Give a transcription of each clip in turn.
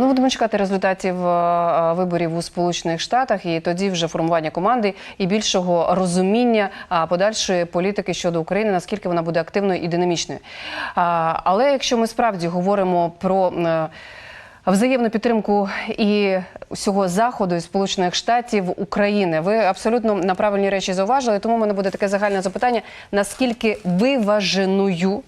Ну, будемо чекати результатів е, виборів у Сполучених Штатах, і тоді вже формування команди і більшого розуміння подальшої політики щодо України, наскільки вона буде активною і динамічною. Але якщо ми справді говоримо про е, Взаємну підтримку і всього заходу і Сполучених Штатів України. Ви абсолютно на правильні речі зауважили. Тому в мене буде таке загальне запитання: наскільки виваженою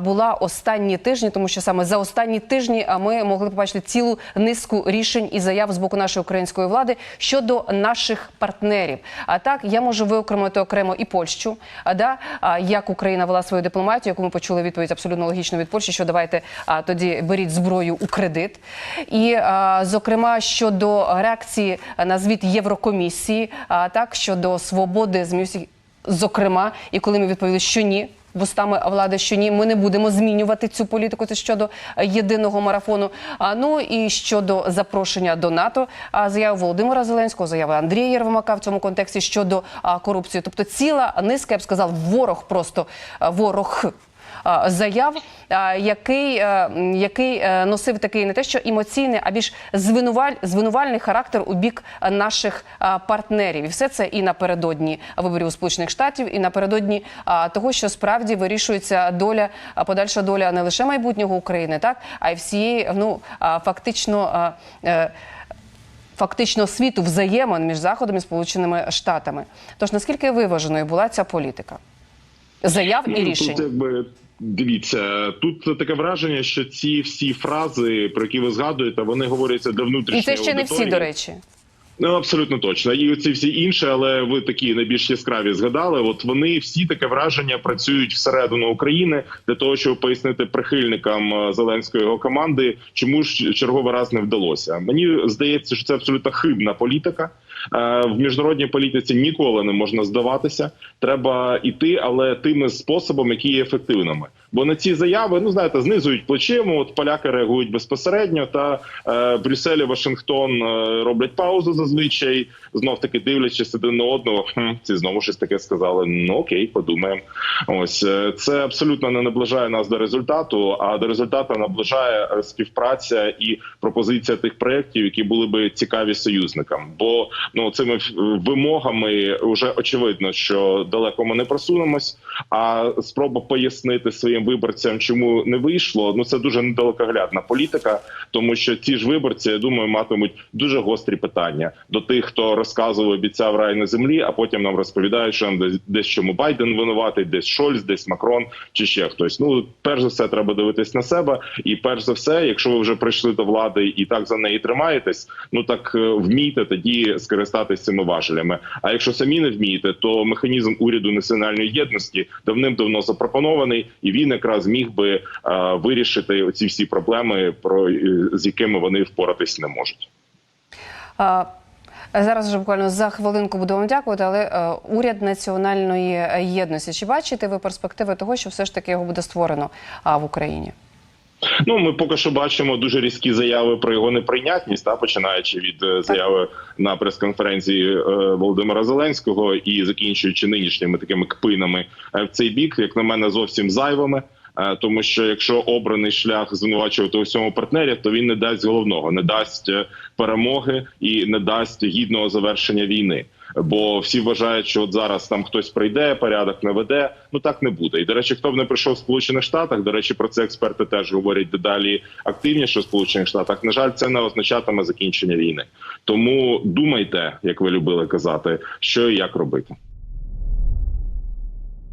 була останні тижні, тому що саме за останні тижні ми могли побачити цілу низку рішень і заяв з боку нашої української влади щодо наших партнерів. А так я можу виокремити окремо і Польщу. А да як Україна вела свою дипломатію, яку ми почули відповідь абсолютно логічно від Польщі, що давайте а, тоді беріть зброю у кредит. І зокрема щодо реакції на звіт Єврокомісії, так щодо свободи ЗМІ, зокрема, і коли ми відповіли, що ні. Вустами влади, що ні, ми не будемо змінювати цю політику. Це щодо е, єдиного марафону. А ну і щодо запрошення до НАТО, а заяви Володимира Зеленського, заяви Андрія Єрмака в цьому контексті щодо корупції. Тобто ціла низка, я б сказав, ворог просто ворог. А, Заяв, який, е, який е, носив такий не те, що емоційний, а більш звинуваль, звинувальний характер у бік е, наших партнерів. І все це і напередодні виборів у Сполучених Штатів, і напередодні того, що справді вирішується доля, подальша доля не лише майбутнього України, так а й всієї ну фактично. е, Фактично світу взаємин між заходом і сполученими штатами. Тож наскільки виваженою була ця політика заяв і Ну, рішень? Тут якби дивіться, тут таке враження, що ці всі фрази, про які ви згадуєте, вони говоряться для внутрішньої І це ще не всі, до речі. Ну абсолютно точно. І ці всі інші, але ви такі найбільш яскраві згадали. От вони всі таке враження працюють всередину України для того, щоб пояснити прихильникам е, Зеленської його команди, чому ж черговий раз не вдалося. Мені здається, що це абсолютно хибна політика. Е, В міжнародній політиці ніколи не можна здаватися. Треба йти, але тими способами, які є ефективними. Бо на ці заяви, ну знаєте, знизують плечима. От поляки реагують безпосередньо. Та е, Брюссель Вашингтон е, роблять паузу зазвичай. Знов таки дивлячись один на одного. Хм, ці знову щось таке сказали. Ну окей, подумаємо. Ось е, це абсолютно не наближає нас до результату. А до результату наближає співпраця і пропозиція тих проєктів, які були би цікаві союзникам. Бо ну цими вимогами вже очевидно, що далеко ми не просунемось. А спроба пояснити своїм виборцям, чому не вийшло. Ну це дуже недалекоглядна політика, тому що ці ж виборці, я думаю, матимуть дуже гострі питання до тих, хто розказував, обіцяв рай на землі, а потім нам розповідають, що десь, десь чому Байден винуватий, десь Шольц, десь Макрон чи ще хтось. Ну перш за все, треба дивитись на себе. І перш за все, якщо ви вже прийшли до влади і так за неї тримаєтесь, ну так е, вмійте тоді скористатись цими важелями. А якщо самі не вмієте, то механізм уряду національної єдності давним-давно запропонований, і він якраз міг би е, вирішити оці всі проблеми, про е, з якими вони впоратись не можуть. А, Зараз вже буквально за хвилинку буду вам дякувати, але е, уряд національної єдності. Чи бачите ви перспективи того, що все ж таки його буде створено а, в Україні? Ну ми поки що бачимо дуже різкі заяви про його неприйнятність, та починаючи від е, заяви на прес-конференції е, Володимира Зеленського і закінчуючи нинішніми такими кпинами е, в цей бік, як на мене, зовсім зайвими. Тому що якщо обраний шлях звинувачувати у всьому партнері, то він не дасть головного, не дасть перемоги і не дасть гідного завершення війни. Бо всі вважають, що от зараз там хтось прийде, порядок наведе. Ну так не буде. І до речі, хто б не прийшов в Сполучених Штатах, до речі, про це експерти теж говорять дедалі активніше в Сполучених Штатах. На жаль, це не означатиме закінчення війни. Тому думайте, як ви любили казати, що і як робити.